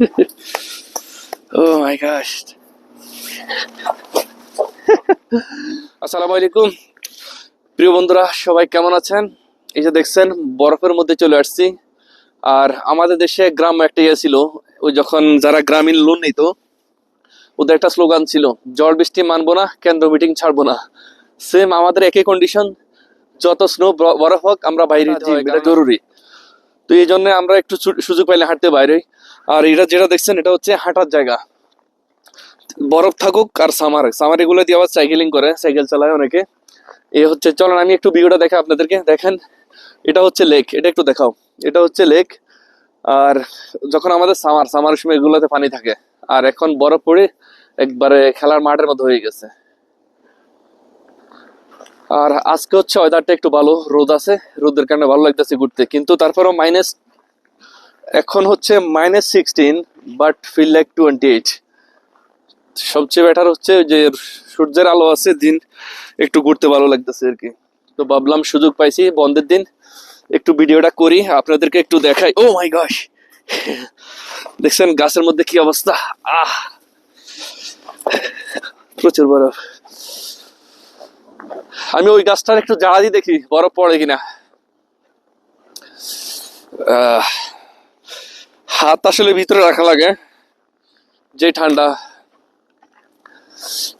oh my gosh. আসসালামু আলাইকুম প্রিয় বন্ধুরা সবাই কেমন আছেন? এই যে দেখছেন বরফের মধ্যে চলে আসছি। আর আমাদের দেশে গ্রাম একটা ইয়ে ছিল ওই যখন যারা গ্রামীণ লোন নিত ওদের একটা স্লোগান ছিল ঝড় বৃষ্টি মানবো না কেন্দ্র মিটিং ছাড়বো না। সেম আমাদের একই কন্ডিশন যত স্নো বরফ হোক আমরা বাইরে হয়, এটা জরুরি। তো এই জন্য আমরা একটু সুযোগ পাইলে হাঁটতে বাইরে। আর এটা যেটা দেখছেন, এটা হচ্ছে হাঁটার জায়গা। বরফ থাকুক আর সামার। সামার এগুলো দিয়ে আবার সাইকেলিং করে সাইকেল চালায় অনেকে। এ হচ্ছে, চলেন আমি একটু ভিডিওটা দেখা আপনাদেরকে। দেখেন, এটা হচ্ছে লেক এটা একটু দেখাও। এটা হচ্ছে লেক আর যখন আমাদের সামার সামার সময় এগুলোতে পানি থাকে। আর এখন বরফ পড়ে একবারে খেলার মাঠের মতো হয়ে গেছে। আর আজকে হচ্ছে ওয়েদারটা একটু ভালো, রোদ আছে। রোদের কারণে ভালো লাগতেছে ঘুরতে। কিন্তু তারপরেও মাইনাস এখন হচ্ছে minus sixteen but feel like twenty eight সবচেয়ে বেটার হচ্ছে যে সূর্যের আলো আছে দিন একটু ঘুরতে ভালো লাগতেছে আর কি। তো ভাবলাম সুযোগ পাইছি বন্ধের দিন একটু ভিডিওটা করি আপনাদেরকে একটু দেখাই। ও মাই গশ দেখছেন গাছের মধ্যে কি অবস্থা? আহ! প্রচুর বরফ। আমি ওই গাছটার একটু জাড়া দিয়ে দেখি বরফ পড়ে কিনা। আহ, হাত আসলে ভিতরে রাখা লাগে, যে ঠান্ডা।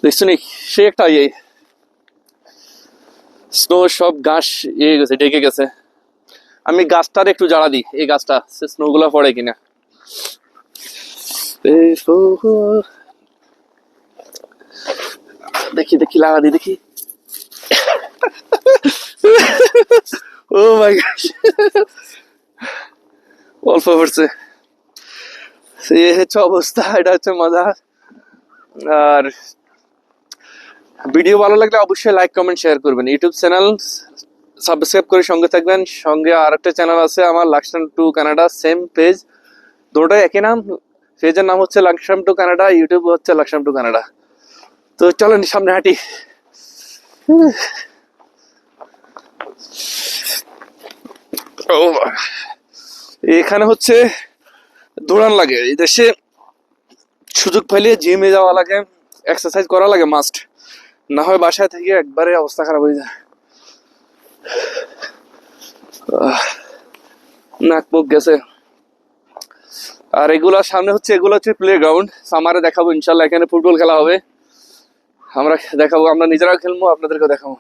দেখছ সে একটা ইয়ে। স্নো সব ঘাস ইয়ে গেছে, ডেকে গেছে। আমি গাছটার একটু জাড়া দিই, এই গাছটা, সে স্নো গুলা পড়ে কিনা। দেখি দেখি লাগা দিই, দেখি। ও মাই গশ অল্প পড়ছে। এই হচ্ছে অবস্থা, এটা হচ্ছে মজা। আর ভিডিও ভালো লাগলে অবশ্যই লাইক কমেন্ট শেয়ার করবেন। ইউটিউব চ্যানেল সাবস্ক্রাইব করে সঙ্গে থাকবেন। সঙ্গে আর একটা চ্যানেল আছে আমার Laksam to Canada same page দুটোই একই নাম পেজের নাম হচ্ছে লাকসাম টু কানাডা ইউটিউব হচ্ছে লাকসাম টু কানাডা তো চলেন, সামনে হাঁটি। এখানে হচ্ছে দৌড়ান লাগে। এই দেশে সুযোগ পাইলে জিমে যাওয়া লাগে এক্সারসাইজ করা লাগে মাস্ট না হয় বাসায় থেকে একবারে অবস্থা খারাপ হয়ে যায়। নাক মুখ গেছে। আর এগুলার সামনে হচ্ছে, এগুলো হচ্ছে প্লে গ্রাউন্ড সামারে দেখাবো ইনশাল্লাহ, এখানে ফুটবল খেলা হবে। আমরা দেখাবো, আমরা নিজেরাও খেলব, আপনাদেরকেও দেখাবো।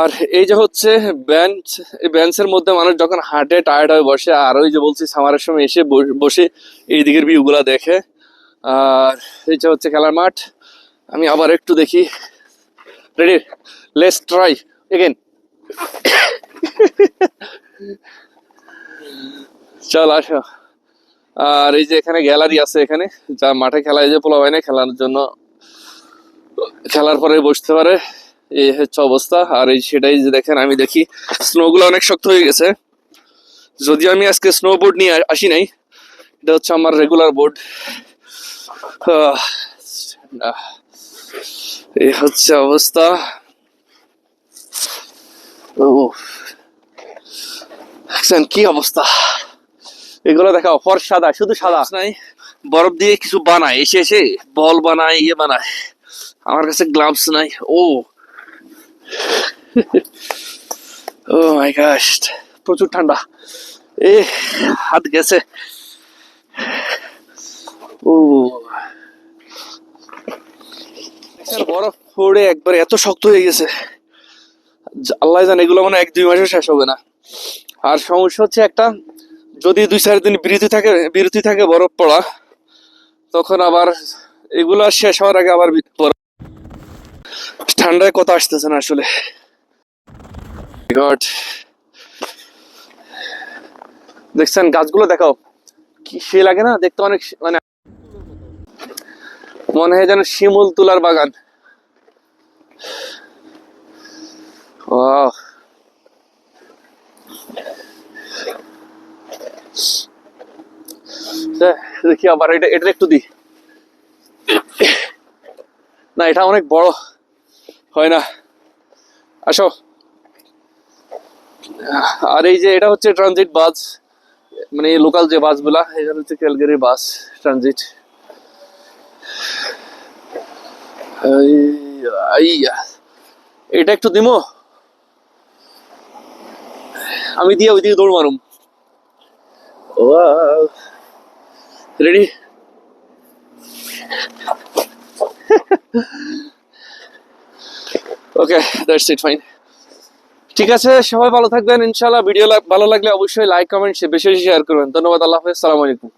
আর এই যে হচ্ছে বেঞ্চ এই বেঞ্চের মধ্যে মানুষ যখন হাঁটে টায়ার্ড হয়ে বসে, আর ওই যে বলছি সামারের সময় এসে বস- এই দিকের ভিউগুলা দেখে। আর এই যে হচ্ছে খেলার মাঠ, আমি আবার একটু দেখি। রেডি লেস ট্রাই এগেন চল, আসো। আর এই যে এখানে গ্যালারি আছে এখানে, যা মাঠে খেলায় যে পোলা হয় না খেলার জন্য খেলার পরে বসতে পারে। এই হচ্ছে অবস্থা। আর এই সেটাই যে দেখেন, আমি দেখি স্নো গুলো অনেক শক্ত হয়ে গেছে। যদিও আমি আজকে স্নো বোর্ড নিয়ে আসি নাই, এটা হচ্ছে আমার রেগুলার বোর্ড এই হচ্ছে অবস্থা। ও দেখছেন কি অবস্থা? এগুলো দেখা ফর সাদা, শুধু সাদা। নাই, বরফ দিয়ে কিছু বানায়, এসে এসে বল বানায় ইয়ে বানায়। আমার কাছে গ্লাভস নাই, ও। ও মাই গশ প্রচুর ঠান্ডা। এ হাত গেছে। ও বরফ পড়ে একবার এত শক্ত হয়ে গেছে। আল্লাহ জানে এগুলো মানে এক দুই মাসে শেষ হবে না। আর সমস্যা হচ্ছে একটা যদি দুই চার দিন বিরতি থাকে বিরতি থাকে বরফ পড়া তখন আবার এগুলো শেষ হওয়ার আগে আবার ঠান্ডায় কথা আসতেছে না আসলে। দেখছেন, গাছগুলো দেখাও। কি সে লাগে না? দেখতে অনেক মানে মনে হয় যেন শিমুল তুলার বাগান। Wow. দেখি আবার এটা এটা একটু দি। না, এটা অনেক বড়। হয় না। আসো। আর এই যে এটা হচ্ছে ট্রানজিট বাস মানে লোকাল যে বাসগুলা এটা হচ্ছে ক্যালগারির বাস ট্রানজিট এটা একটু দিমো? আমি দিয়ে ওইদিকে দৌড় মারুম। Ready okay that's it fine ঠিক আছে, সবাই ভালো থাকবেন ইনশাল্লাহ ভিডিও ভালো লাগলে অবশ্যই লাইক কমেন্ট বেশি বেশি শেয়ার করবেন। ধন্যবাদ, আল্লাহ হাফেজ আলাইকুম।